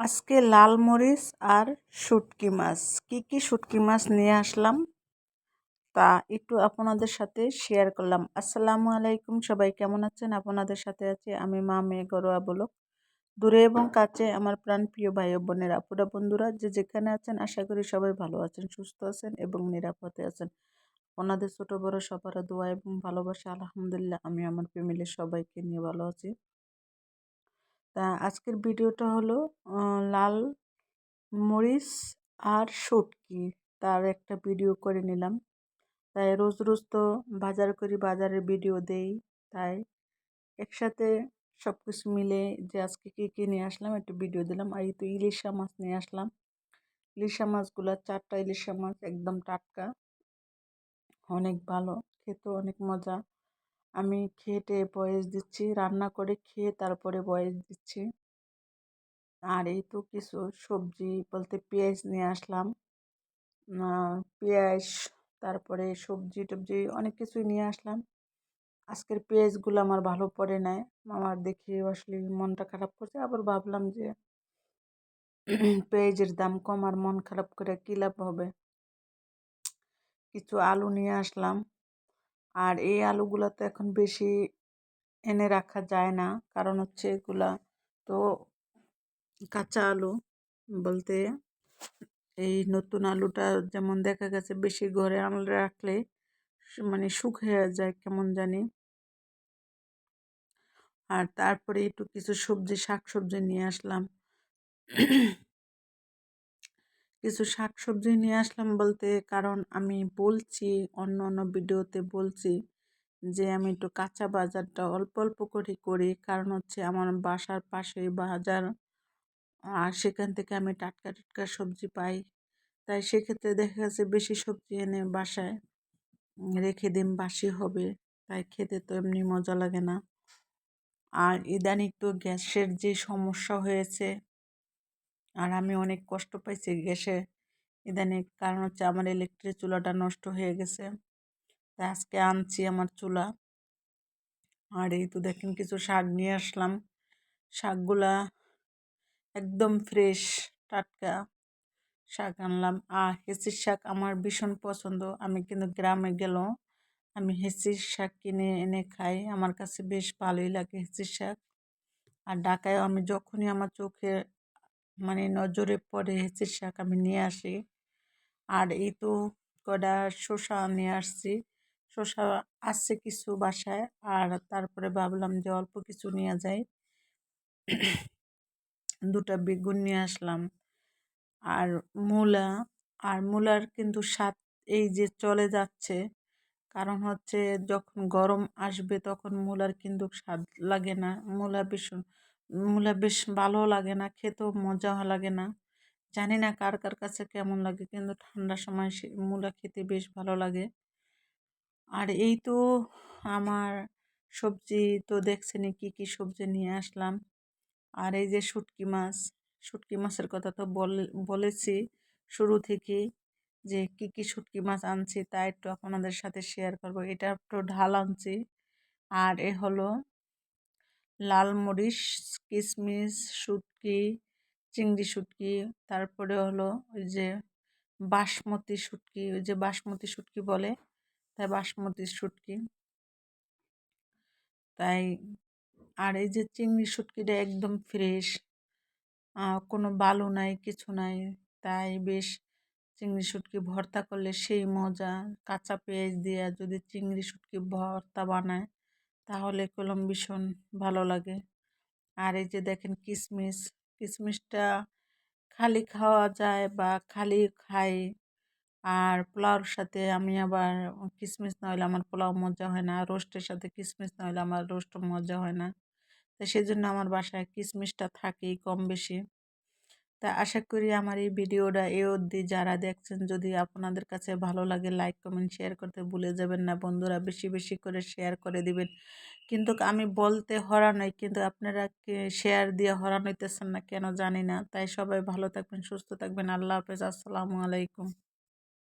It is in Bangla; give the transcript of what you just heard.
আজকে লাল মরিচ আর শুটকি মাছ। কি কি শুটকি মাছ নিয়ে আসলাম? তা একটু আপনাদের সাথে শেয়ার করলাম। আসসালামু আলাইকুম, সবাই কেমন আছেন? আপনাদের সাথে আছি আমি মা মেয়ে গরোয়া বলক দূরে এবং কাছে আমার প্রাণ প্রিয় ভাই বোনের, আপুরা বন্ধুরা, যে যেখানে আছেন, আশা করি সবাই ভালো আছেন, সুস্থ আছেন এবং নিরাপদে আছেন। ওনাদের ছোট বড় সবার দোয়া এবং ভালোবাসা, আলহামদুলিল্লাহ, আমি আমার ফ্যামিলির সবাইকে নিয়ে ভালো আছি। তা আজকের ভিডিওটা হলো লাল মরিচ আর শুটকি। তার একটা ভিডিও করে নিলাম। তাই রোজ রোজ তো বাজার করি, বাজারের ভিডিও দেই। তাই একসাথে সব কিছু মিলে যে আজকে কী কী নিয়ে আসলাম একটু ভিডিও দিলাম। আর এই তো ইলিশা মাছ নিয়ে আসলাম। ইলিশা মাছগুলো, চারটা ইলিশা মাছ, একদম টাটকা। অনেক ভালো, খেতেও অনেক মজা। আমি খেটে বয়েস দিচ্ছি, রান্না করে খেয়ে তারপরে বয়েস দিচ্ছি। আর এই তো কিছু সবজি বলতে পেঁয়াজ নিয়ে আসলাম। পেঁয়াজ, তারপরে সবজি টবজি অনেক কিছুই নিয়ে আসলাম। আজকের পেঁয়াজগুলো আমার ভালো পড়ে নেয় আমার দেখে আসলে মনটা খারাপ করছে। আবার ভাবলাম যে পেঁয়াজের দাম কম আর মন খারাপ করে কী লাভ হবে? কিছু আলু নিয়ে আসলাম। আর এই আলুগুলো তো এখন বেশি এনে রাখা যায় না। কারণ হচ্ছে এগুলা তো কাঁচা আলু বলতে এই নতুন আলুটা যেমন দেখা গেছে বেশি ঘরে আনলে রাখলে মানে শুকিয়ে যায় কেমন জানি। আর তারপরে একটু কিছু সবজি শাক সবজি নিয়ে আসলাম। কিছু শাক সবজি নিয়ে আসলাম বলতে, কারণ আমি বলছি, অন্য অন্য ভিডিওতে বলছি যে, আমি একটু কাঁচা বাজারটা অল্প অল্প করে করি। কারণ হচ্ছে আমার বাসার পাশে বাজার, আর সেখান থেকে আমি টাটকা টাটকা সবজি পাই। তাই সেক্ষেত্রে দেখা গেছে বেশি সবজি এনে বাসায় রেখে দিন, বাসি হবে। তাই খেতে তো এমনি মজা লাগে না। আর ইদানিং তো গ্যাসের যে সমস্যা হয়েছে আর আমি অনেক কষ্ট পাইছি গ্যাসে ইদানিং, কারণ হচ্ছে আমার ইলেকট্রিক চুলাটা নষ্ট হয়ে গেছে। তাই আজকে আনছি আমার চুলা। আর এই তো দেখেন কিছু শাক নিয়ে আসলাম। শাকগুলা একদম ফ্রেশ, টাটকা শাক আনলাম। আর হেঁচির শাক আমার ভীষণ পছন্দ। আমি কিন্তু গ্রামে গেলেও আমি হেঁচির শাক কিনে এনে খাই। আমার কাছে বেশ ভালোই লাগে হেঁচির শাক। আর ঢাকায়ও আমি যখনই আমার চোখে মানে নজরে পড়ে হেঁচির শাক আমি নিয়ে আসি। আর এই তো কটা শসা নিয়ে আসছি। শসা আসছে কিছু বাসায় আর তারপরে ভাবলাম যে অল্প কিছু নিয়ে যাই। দুটা বেগুন নিয়ে আসলাম আর মূলা। আর মূলার কিন্তু স্বাদ এই যে চলে যাচ্ছে। কারণ হচ্ছে যখন গরম আসবে তখন মূলার কিন্তু স্বাদ লাগে না। মূলা ভীষণ মূলা বেশ ভালো লাগে না, খেতেও মজা লাগে না। জানি না কার কার কাছে কেমন লাগে, কিন্তু ঠান্ডার সময় সে মূলা খেতে বেশ ভালো লাগে। আর এই তো আমার সবজি তো দেখছেনই কী কী সবজি নিয়ে আসলাম। আর এই যে শুটকি মাছ, শুটকি মাছের কথা তো বলেছি শুরু থেকেই যে কি কি শুটকি মাছ আনছি তা একটু আপনাদের সাথে শেয়ার করব, এটা একটু ঢাল আনছি। আর এ হলো লাল মরিচ কিশমিশ শুটকি, চিংড়ি শুটকি, তারপরে হলো ওই যে বাসমতি শুটকি, ওই যে বাসমতি শুটকি বলে, তাই বাসমতি শুটকি। তাই আর এই যে চিংড়ি শুটকিটা একদম ফ্রেশ কোনো বালু নাই, কিছু নাই, তাই বেশ চিংড়ি শুটকি ভর্তা করলে সেই মজা। কাঁচা পেঁয়াজ দিয়ে যদি চিংড়ি শুটকি ভর্তা বানায় তাহলে কলম ভীষণ ভালো লাগে। আর এই যে দেখেন কিশমিশ কিশমিশটা খালি খাওয়া যায় বা খালি খাই। আর পোলাওর সাথে আমি আবার কিশমিশ না হলে আমার পোলাও মজা হয় না। রোস্টের সাথে কিশমিশ না হলে আমার রোস্ট মজা হয় না। তো সেই জন্য আমার বাসায় কিশমিশটা থাকেই কম বেশি। তা আশা করি আমার এই ভিডিওটা এ অবধি যারা দেখছেন, যদি আপনাদের কাছে ভালো লাগে লাইক কমেন্ট শেয়ার করতে ভুলে যাবেন না। বন্ধুরা বেশি বেশি করে শেয়ার করে দিবেন। কিন্তু আমি বলতে হরা নয় কিন্তু আপনারা শেয়ার দিয়ে হরান হইতেছেন না কেন জানি না। তাই সবাই ভালো থাকবেন, সুস্থ থাকবেন। আল্লাহ হাফেজ, আসসালামু আলাইকুম।